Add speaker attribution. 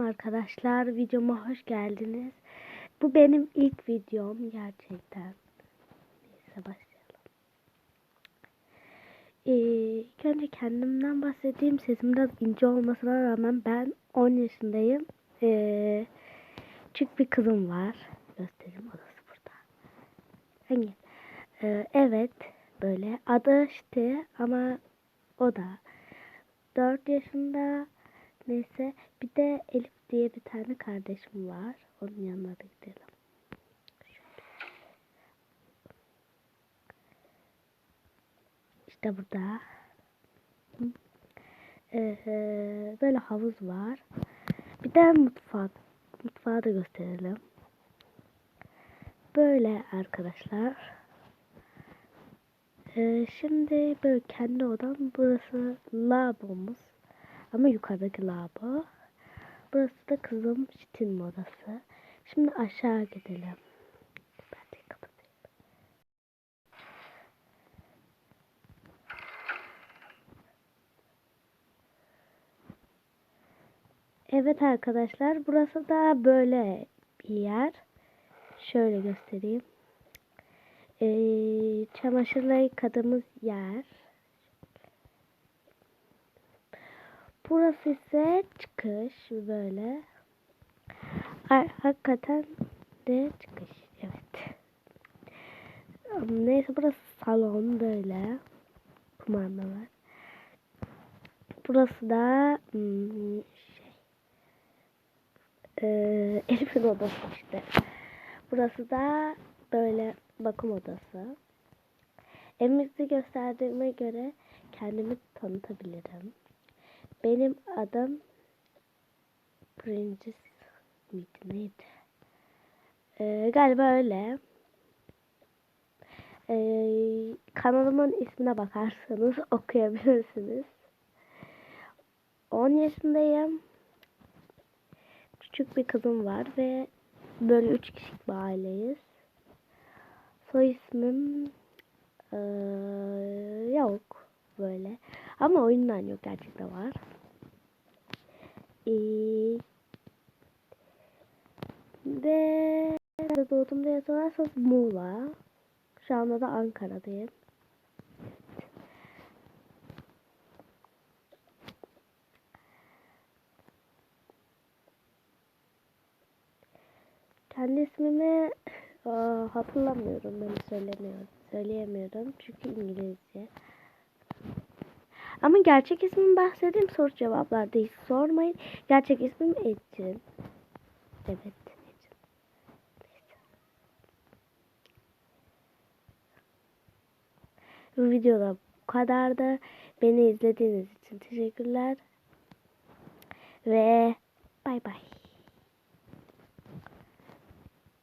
Speaker 1: Arkadaşlar videoma hoş geldiniz. Bu benim ilk videom gerçekten. Neyse başlayalım. Ee, önce kendimden bahsedeyim. Sesim biraz ince olmasına rağmen ben 10 yaşındayım. Ee, küçük bir kızım var. Göstereyim odası burada. Hani, ee, evet böyle adı işte ama o da 4 yaşında Neyse bir de Elif diye bir tane kardeşim var. Onun yanına da gidelim. İşte burada. Ee, böyle havuz var. Bir de mutfak. Mutfağı da gösterelim. Böyle arkadaşlar. Ee, şimdi böyle kendi odam. Burası lavabomuz. Ama yukarıdaki lavabo. Burası da kızım Çitin odası. Şimdi aşağı gidelim. Ben de kapatayım. Evet arkadaşlar burası da böyle bir yer. Şöyle göstereyim. Ee, çamaşırla yıkadığımız yer. Burası ise çıkış böyle. Hakikaten de çıkış. Evet. Neyse burası salon böyle. Kumandalar. Burası da hmm, şey. Ee, Elif'in odası işte. Burası da böyle bakım odası. Evimizi gösterdiğime göre kendimi tanıtabilirim. Benim adım Princess miydi neydi? Ee, galiba öyle. Ee, kanalımın ismine bakarsanız okuyabilirsiniz. 10 yaşındayım. Küçük bir kızım var ve böyle 3 kişilik bir aileyiz. Soy ismim ee, yok böyle. Ama oyundan yok gerçekten var. Ee, ve nerede doğdum diye sorarsanız Muğla. Şu anda da Ankara'dayım. Kendi ismimi aa, hatırlamıyorum. Ben söylemiyorum. Söyleyemiyorum. Çünkü İngilizce. Ama gerçek ismimi bahsedeyim soru cevaplarda hiç sormayın. Gerçek ismim Ecin. Evet. Bu videoda bu kadardı. Beni izlediğiniz için teşekkürler. Ve bay bay.